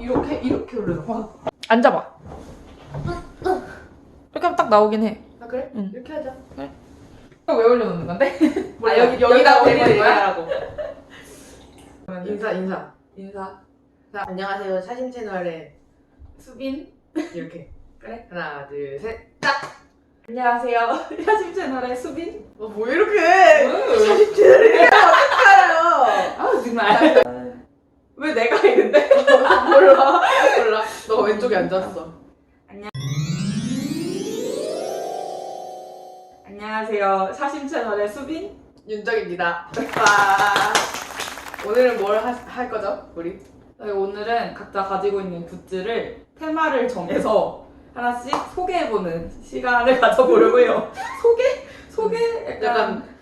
이렇게 이렇게 올려놔. 봐. 앉아봐. 이렇게 하면 딱 나오긴 해. 아 그래? 응. 이렇게 하자. 이거 왜 올려놓는 건데? 몰라. 아, 여기 여기다 올리는 거야? 인사 인사 인사. 자 안녕하세요 사진 채널의 수빈. 이렇게. 그래. 하나 둘 셋. 안녕하세요. 사진 채널의 수빈. 어 뭐 이렇게 우. 사진 채널이에요? 어떡해요? 아 정말. 왜 내가 있는데? 몰라 몰라. 너가 왼쪽에 앉았어. 안녕하세요. 사진 채널의 수빈. 윤정입니다. 와. 오늘은 뭘할 거죠 우리? 저희 오늘은 각자 가지고 있는 굿즈를 테마를 정해서 하나씩 소개해보는 시간을 가져보려고요. 소개? 소개? 약간, 약간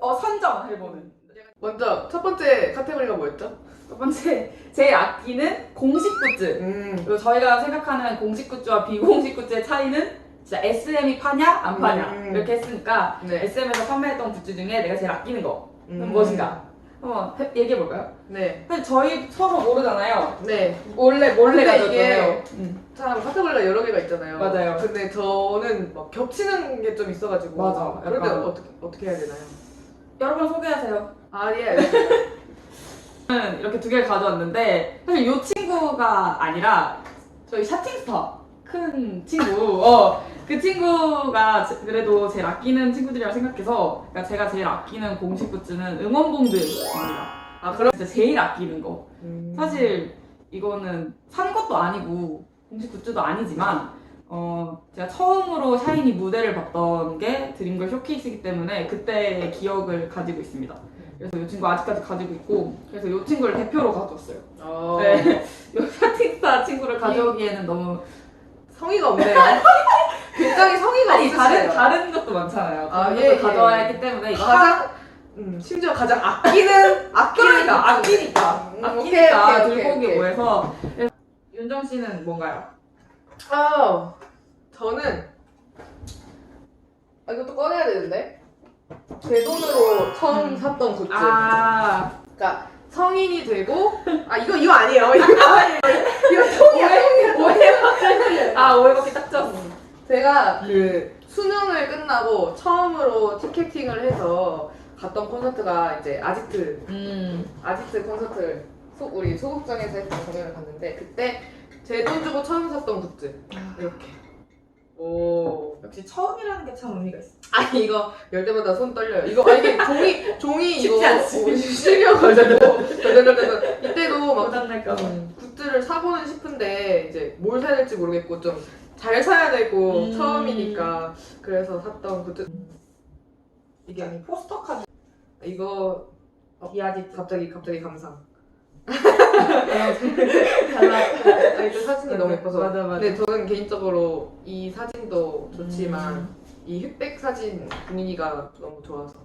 어, 선정해보는. 먼저 첫 번째 카테고리가 뭐였죠? 첫 번째, 제일 아끼는 공식 굿즈. 음. 그리고 저희가 생각하는 공식 굿즈와 비공식 굿즈의 차이는 진짜 SM이 파냐 안 파냐 음. 이렇게 했으니까 네. SM에서 판매했던 굿즈 중에 내가 제일 아끼는 거는 음. 무엇인가 한번 해- 얘기해볼까요? 네. 사실 저희 서로 모르잖아요 네. 몰래 몰래 근데 가졌잖아요 이게 참 카테고리가 여러 개가 있잖아요. 맞아요. 근데 저는 막 겹치는 게 좀 있어가지고. 맞아. 그럴 때 약간. 어떻게 어떻게 해야 되나요? 여러분 소개하세요 아 예. 저는 이렇게 두 개를 가져왔는데 사실 이 친구가 아니라 저희 샤팅스타 큰 친구 어, 그 친구가 제- 그래도 제일 아끼는 친구들이라고 생각해서 그러니까 제가 제일 아끼는 공식 굿즈는 응원봉드입니다 아 그럼. 진짜 제일 아끼는 거 음. 사실 이거는 산 것도 아니고 공식 굿즈도 아니지만 어 제가 처음으로 샤이니 무대를 봤던 게 드림걸 쇼케이스이기 때문에 그때의 기억을 가지고 있습니다. 그래서 이 친구 아직까지 가지고 있고 그래서 이 친구를 대표로 가져왔어요. 어. 네, 이 샤팅스타 친구를 가져오기에는 너무 성의가 없네요. 굉장히 성의가 아니. 다른 다른 것도 많잖아요. 아, 그런 예, 것도 예. 가져와야 했기 때문에 이거 가장 음, 심지어 가장 아끼는 아끼는 그러니까 굿즈. 아끼니까 음, 아끼니까 오케이, 오케이, 들고 오케이, 오기 오케이. 그래서 윤정 씨는 뭔가요? 아 저는 아 이것도 꺼내야 되는데 제 돈으로 처음 음. 샀던 굿즈. 아 그러니까 성인이 되고 아 이거 이거 아니에요. 이거 아니에요. 이거 통이야. 통이야. 아 오해받기 딱 졌어. 제가 그 수능을 끝나고 처음으로 티켓팅을 해서 갔던 콘서트가 이제 아지트 음. 아지트 콘서트를 소, 우리 소극장에서 했던 공연을 갔는데 그때 제 돈 주고 처음 샀던 굿즈 이렇게 오 역시 처음이라는 게 참 의미가 있어. 아 이거 열 때마다 손 떨려요 이거 아 이게 종이 종이 쉽지 이거 않지. 실려가지고 덜덜덜덜 이때도 막 부담될까 봐. 음, 굿즈를 사고는 싶은데 이제 뭘 사야 될지 모르겠고 좀 잘 사야 되고 음. 처음이니까 그래서 샀던 굿즈 이게 아니 포스터 카드 이거 비아지 갑자기 갑자기 감상 달라. 아, 이때 사진이 너무 예뻐서 맞아 맞아. 근데 저는 개인적으로 이 사진도 좋지만 음. 이 흑백 사진 분위기가 너무 좋아서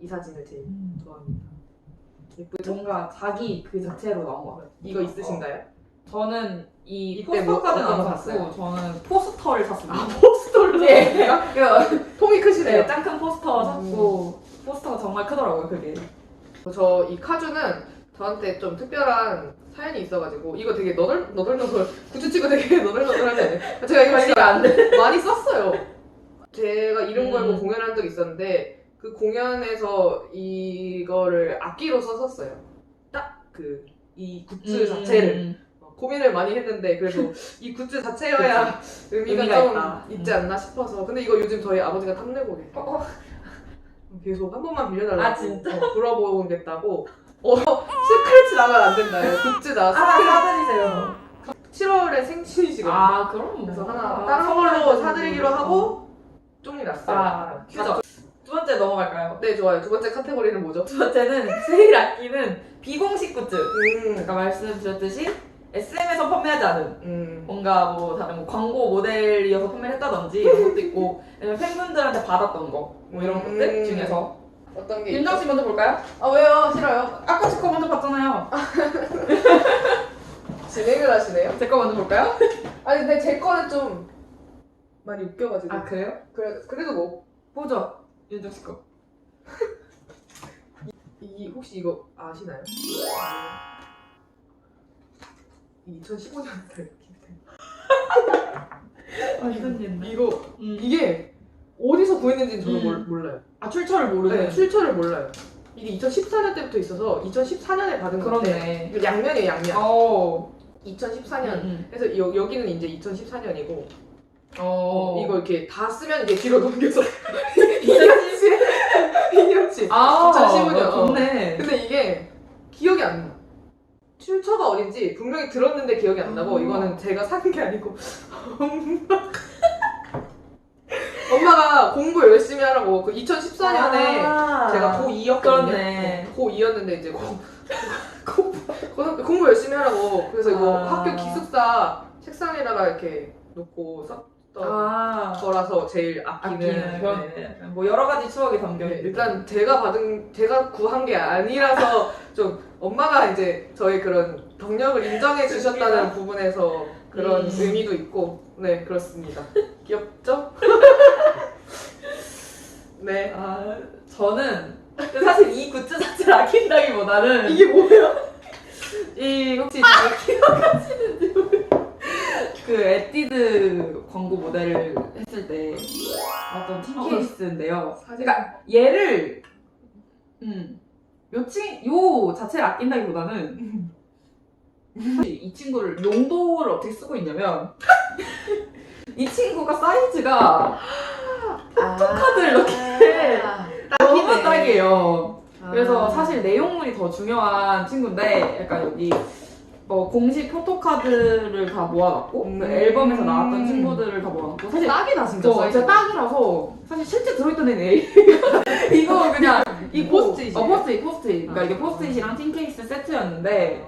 이 사진을 제일 음. 좋아합니다 예쁘죠? 뭔가 자기 그 자체로 나온 거 같아요. 이거 있으신가요? 저는 이 이때 포스터 뭐 어떤 안 거 샀고 저는 포스터를 샀습니다. 아 포스터를 네. 샀어요? 그 통이 크시네요 네, 짱큰 포스터 샀고 포스터가 정말 크더라고요 그게. 저 이 카주는 저한테 좀 특별한 사연이 있어가지고 이거 되게 너덜 너덜너덜 굿즈 치고 되게 너덜너덜하지 않아요? 제가 이거 진짜 안 돼. 많이 썼어요. 제가 이름 걸고 음. 공연한 적이 있었는데 그 공연에서 이거를 악기로 썼었어요. 딱 그 이 굿즈 자체를 음. 어, 고민을 많이 했는데 그래도 이 굿즈 자체여야 의미가, 의미가 좀 있다. 있지 음. 않나 싶어서 근데 이거 요즘 저희 아버지가 탐내고 계세요. 계속 한 번만 빌려달라고 아, 진짜? 어, 물어보겠다고 어 스크래치 나면 안 된다요 굿즈다 아 사드리세요. 7월에 생신이시거든요 아 그럼 뭐. 그래서 하나 아, 다른 걸로 사드리기로. 하고 쫑이 났어요 아 그죠. 두 번째 넘어갈까요? 네 좋아요 두 번째 카테고리는 뭐죠? 두 번째는 제일 아끼는 비공식 굿즈. 음, 아까 말씀드렸듯이 SM에서 판매하지 않은 음. 뭔가 뭐 다른 뭐 광고 모델이어서 판매를 했다든지 이런 것도 있고 아니면 팬분들한테 받았던 거 뭐 이런 음. 것들 중에서 어떤 게 윤정 씨 먼저 볼까요? 아 왜요? 싫어요 아까 제 거 먼저 봤잖아요. 진행을 하시네요 제 거 먼저 볼까요? 아니 근데 제 거는 좀 많이 웃겨가지고 아 그래요? 그래, 그래도 뭐 보죠. 윤정 씨 거. 이 혹시 이거 아시나요? 2015년대 아 이건 옛날. 이거 음. 이게 어디서 구했는지는 저는 음. 몰- 몰라요. 아 출처를 모르는. 네, 출처를 몰라요. 이게 2014년 때부터 있어서 2014년에 받은 건데 그렇네. 이거 양면이에요 양면. 어. 2014년. 음. 그래서 여, 여기는 이제 2014년이고 어. 이거 이렇게 다 쓰면 이게 뒤로 넘겨서 2010. 2년치. 아. 2015 년, 어. 좋네. 근데 이게 기억이 안 나. 출처가 어딘지 분명히 들었는데 기억이 안 나고 아. 이거는 제가 사는 게 아니고 엄마가 엄마가 공부 열심히 하라고 그 2014년에 아. 제가 고2였거든요. 그렇네. 고2였는데 이제 고, 고, 고, 공부 열심히 하라고 그래서 이거 아. 학교 기숙사 책상에다가 이렇게 놓고 썼던 아. 거라서 제일 아끼는, 아끼는 네. 그런 뭐 여러 가지 추억이 담겨 네, 있는. 일단 제가 받은 제가 구한 게 아니라서 좀 엄마가 이제 저희 그런 경력을 인정해 주셨다는 부분에서 그런 음. 의미도 있고 네 그렇습니다. 귀엽죠? 네 아 저는 근데 사실 이 굿즈 자체를 아낀다기보다는 이게 뭐예요? 이 혹시 잘 기억하시는지. 그 에뛰드 광고 모델을 했을 때 어떤 팀 어, 케이스인데요. 사진 그러니까 얘를 음 요 친 요 자체를 아낀다기보다는 사실 이 친구를 용도를 어떻게 쓰고 있냐면 이 친구가 사이즈가 포토카드를 이렇게 너무 딱이에요. 그래서 사실 내용물이 더 중요한 친구인데 약간 여기 뭐 공식 포토카드를 다 모아놨고 음. 그 앨범에서 나왔던 친구들을 다 모아놨고 사실 딱이다 진짜. 저 진짜 딱이라서 사실 실제 들어있던 애는 A 이거 그냥 이 포스트잇이에요? 어 포스트잇 포스트잇 그러니까 이게 포스트잇이랑 팀 케이스 세트였는데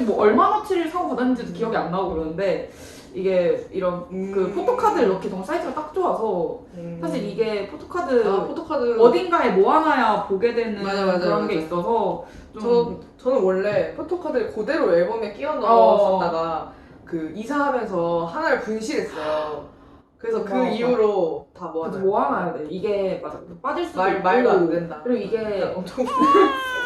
사실 뭐 얼마나치를 사고 받았는지도 기억이 안 나고 그러는데 이게 이런 음. 그 포토카드를 넣기 정말 사이즈가 딱 좋아서 음. 사실 이게 포토카드 아, 포토카드 어딘가에 모아놔야 보게 되는 맞아, 맞아, 그런 게 맞아. 있어서 좀저 저는 원래 포토카드를 그대로 앨범에 끼워 넣었었다가 그 이사하면서 하나를 분실했어요. 그래서 그 맞아. 이후로 다 모아놔요. 모아놔야 돼. 이게 맞아 빠질 수도 말 있고 말도 안 된다. 그리고 이게 엄청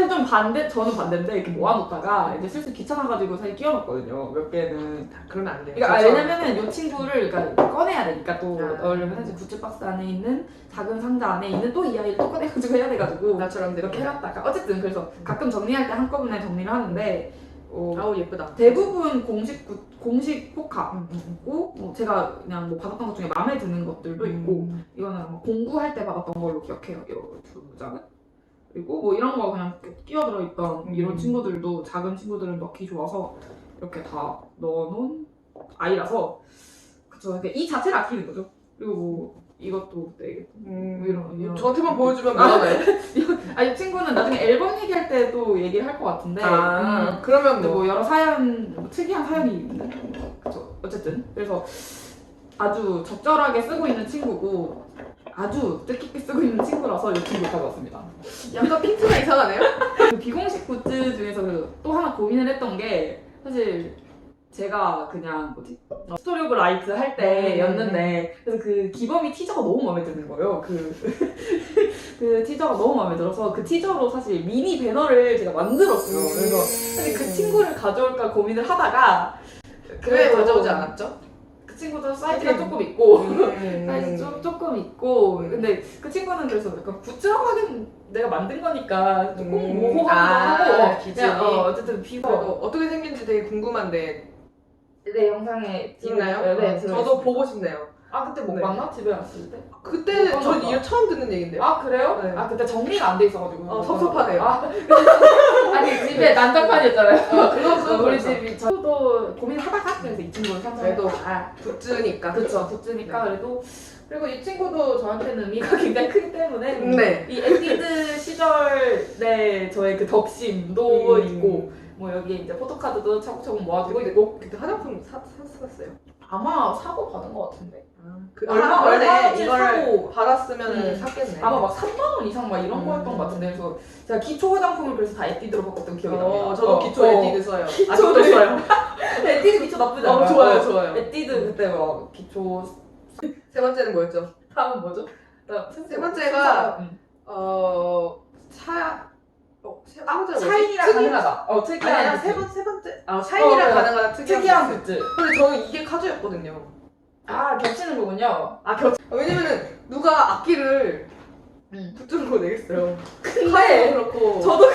사실 좀 반대 저는 반대인데 이렇게 모아놓다가 이제 슬슬 귀찮아가지고 사실 끼워놨거든요. 몇 개는. 그러면 안 돼. 그러니까 아, 저처럼. 왜냐면은 이 친구를 그러니까 꺼내야 되니까 또 아. 넣으려면 사실 굿즈 박스 안에 있는 작은 상자 안에 있는 또 이 아이를 또 꺼내가지고 해야 돼가지고 나처럼 이렇게 해놨다가 어쨌든 그래서 가끔 정리할 때 한꺼번에 정리를 하는데 어, 아우 예쁘다. 대부분 공식 굿- 공식 포카 음, 음, 있고 뭐 제가 그냥 뭐 받았던 것 중에 마음에 드는 것들도 음. 있고 이거는 뭐 공부할 때 받았던 걸로 기억해요 이 두 장은 그리고 뭐 이런 거 그냥 끼어들어 있던 음. 이런 친구들도 작은 친구들은 넣기 좋아서 이렇게 다 넣어놓은 아이라서 그쵸. 근데 이 자체를 아끼는 거죠. 그리고 뭐 이것도 되게 음, 이런- 이런- 저한테만 보여주면 뭐하나요? 아이 친구는 나중에 앨범 얘기할 때 또 얘기를 할 것 같은데. 아, 음. 그러면 근데 뭐 뭐. 여러 사연, 뭐 특이한 사연이 있는 그쵸. 어쨌든. 그래서 아주 적절하게 쓰고 있는 친구고 아주 뜻깊게 쓰고 있는 친구라서 이 친구 가져왔습니다. 약간 핀트가 이상하네요. 그 비공식 굿즈 중에서 그또 하나 고민을 했던 게 사실 제가 그냥 뭐지 스토리 오브 라이트 할 때였는데 그래서 그 기범이 티저가 너무 마음에 드는 거예요. 그, 그 티저가 너무 마음에 들어서 그 티저로 사실 미니 배너를 제가 만들었어요. 그래서 사실 그 친구를 가져올까 고민을 하다가 왜 그래도 가져오지 않았죠? 그 친구도 사이즈가 조금 있고 음. 사이즈 좀, 조금 있고 근데 그 친구는 그래서 약간 굿즈라고 하긴 내가 만든 거니까 조금 음. 모호하기도 아, 하고 기준이. 그냥, 어, 어쨌든 비고 그래도 어떻게 생긴지 되게 궁금한데 네 영상에 있나요? 네, 네 저도 보고 싶네요. 아 그때 못 네. 봤나? 집에 왔을 때? 그때 못 전 봤나 이거 처음 듣는 얘긴데요. 아 그래요? 네. 아 그때 정리가 안 돼 있어가지고 어, 섭섭하네요. 아, 아니 집에 난장판이었잖아요 아, 그건 우리 그렇죠. 집이 저도 고민하다가 그래서 이 친구를 그래도 선택했고 아 굿즈니까. 그쵸 굿즈니까 그래도 그리고 이 친구도 저한테는 의미가 굉장히 크기 때문에 네. 이 에뛰드 시절의 저의 그 덕심도 음. 있고 뭐 여기 이제 포토카드도 차곡차곡 모아두고 있고 그때 화장품 사, 사, 샀어요. 아마 사고 받은 것 같은데 그 얼마- 얼마 전에 이걸 받았으면 음. 샀겠네. 아마 막 3만 원 이상 막 이런 음. 거였던 것 같은데 그래서 제가 기초 화장품을 그래서 다 에뛰드로 바꿨던 기억이 납니다 어, 저도 어, 기초 어. 에뛰드 써요. 아직도 써요. 에뛰드 기초 나쁘지 않아요 어, 좋아요, 좋아요. 에뛰드 그때 막 기초 세 번째는 뭐였죠? 다음 뭐죠? 나세 번째가 음. 어, 차 어, 세 아, 번째 샤이니랑 특이- 가능하다. 어, 특이한 아니야. 세, 번, 세 번째 아 샤이니랑 어, 가능한 특이한, 특이한 굿즈. 근데 저는 이게 카주였거든요 아, 겹치는 거군요. 아 겹... 아, 왜냐면은 누가 악기를 음. 굿즈로 내겠어요. 카주도 그렇고. 저도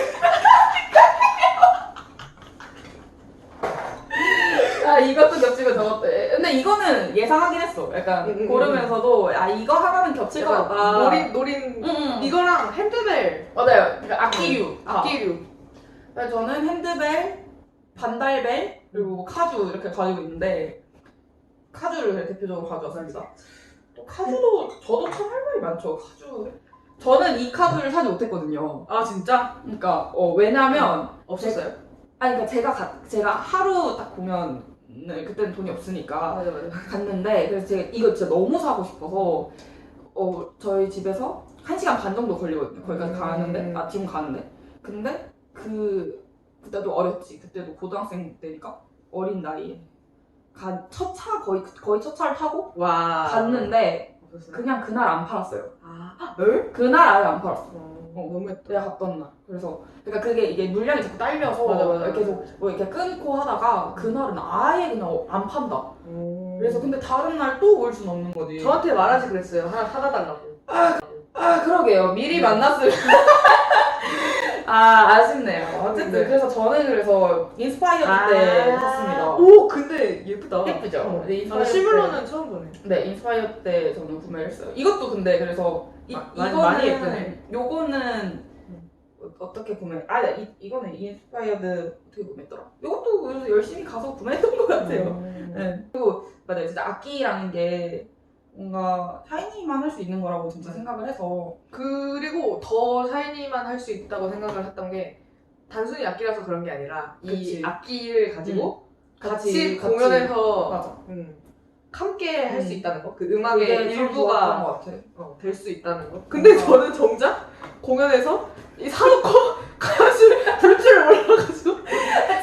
아 이것도 겹치고 저것도. 근데 이거는 예상하긴 했어. 약간 응, 응, 고르면서도 아 이거 하나는 겹칠 것 약간 같다. 노린 노린 응, 응. 이거랑 핸드벨. 맞아요. 그러니까 악기류. 다. 악기류. 그래서 저는 핸드벨 반달벨 그리고 카주 이렇게 가지고 있는데 카주를 대표적으로 가져왔습니다. 또 카주도 저도 참 할 말이 많죠 카주. 저는 이 카주를 사지 못했거든요. 아 진짜? 그러니까 어, 왜냐면 없었어요? 아니 그러니까 제가 가, 제가 하루 딱 공연을 그때는 돈이 없으니까 맞아 맞아 갔는데 그래서 제가 이거 진짜 너무 사고 싶어서 어 저희 집에서 1시간 반 정도 걸리거든요 거기까지 음. 가는데 아 지금 가는데? 근데 그 그때도 어렸지. 그때도 고등학생 때니까 어린 나이에 첫 차 거의 거의 첫 차를 타고 와 갔는데 없었어요? 그냥 그날 안 팔았어요 아 에? 그날 아예 안 팔았어 어, 너무했다 내가 갔던 날. 그래서 그러니까 그게 이게 물량이 자꾸 딸려서 맞아, 맞아. 계속 뭐 이렇게 끊고 하다가 그날은 아예 그냥 안 판다. 오. 그래서 근데 다른 날 또올 수는 없는 거지. 저한테 말하지 그랬어요 하나 사다 달라고 아 그러게요. 미리 네. 만났으면. 아 아쉽네요. 어쨌든 네. 그래서 저는 그래서 인스파이어 때 샀습니다. 오 근데 예쁘다 예쁘죠? 어. 네, 아, 인스파이어 실물로는 처음 보네 네, 인스파이어 때 저는 구매를 했어요. 이것도 근데 그래서 이, 마- 많이- 이거는 많이 예쁘네. 요거는 어- 어떻게 구매? 아, 이, 이거는 인스파이어드 어떻게 구매했더라? 이것도 그래서 열심히 가서 구매했던 것 같아요. 음. 네. 그리고 맞아요, 진짜 악기라는 게 뭔가 샤이니만 할 수 있는 거라고 진짜 네. 생각을 해서 그리고 더 샤이니만 할 수 있다고 생각을 했던 게 단순히 악기라서 그런 게 아니라 그치. 이 악기를 가지고 같이- 같이, 공연에서 맞아. 음, 함께 할 수 음. 있다는 거. 그 음악의 좋았던 일부가 것 같아. 어, 될수 있다는 거. 근데 뭔가- 저는 정작 공연에서 이 사놓고 가수 부를 줄을 몰라가지고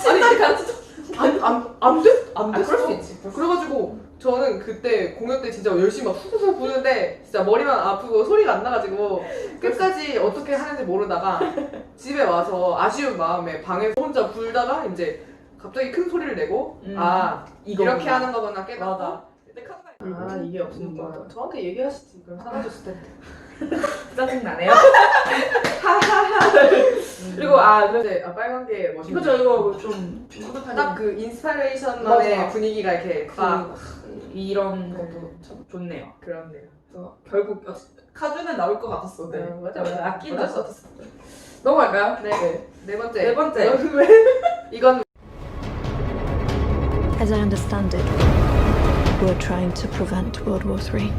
진짜 같이 안안안 돼? 안 아, 됐어. 그럴 수 있지. 그래가지고 저는 그때 공연 때 진짜 열심히 막 후후후 부는데 진짜 머리만 아프고 소리가 안 나가지고 끝까지 어떻게 하는지 모르다가 집에 와서 아쉬운 마음에 방에서 혼자 불다가 이제 갑자기 큰 소리를 내고 음. 아 이거구나. 이렇게 하는 거구나 깨닫고. 근데 카드가 아 이게 없으니까 맞아. 저한테 얘기하시지 그럼 사라졌을 텐데 짜증 나네요. 그리고 아 근데 아 빨간 게 멋있네 그죠 이거 좀 뿌듯하게 딱그 인스파레이션만의 맞아. 분위기가 이렇게 딱그 이런 것도 참 좋네요. 그렇네요 그래서 결국 어, 카드는 나올 것 같았어. 네. 어, 맞아, 네, 맞아. 악기는 어쩔 수 없었어. 넘어갈까요? 네. 네 번째 네 번째. 이건 왜 이건 As I understand it, we're trying to prevent World War III.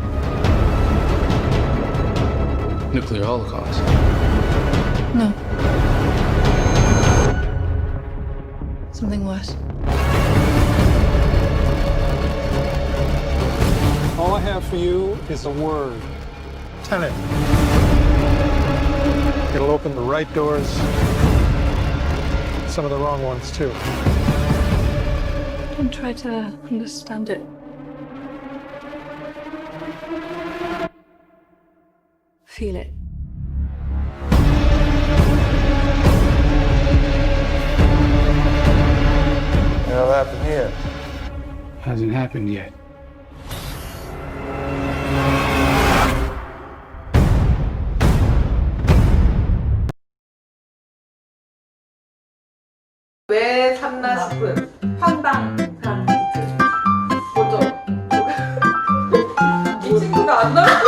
Nuclear holocaust. No. Something worse. Have for you is a word. Tenet. it. It'll open the right doors, some of the wrong ones too. Don't try to understand it. Feel it. Hell happened here? Hasn't happened yet. 왜 샀나 싶은 황당한 그 뭐죠? 이 친구가 안 나올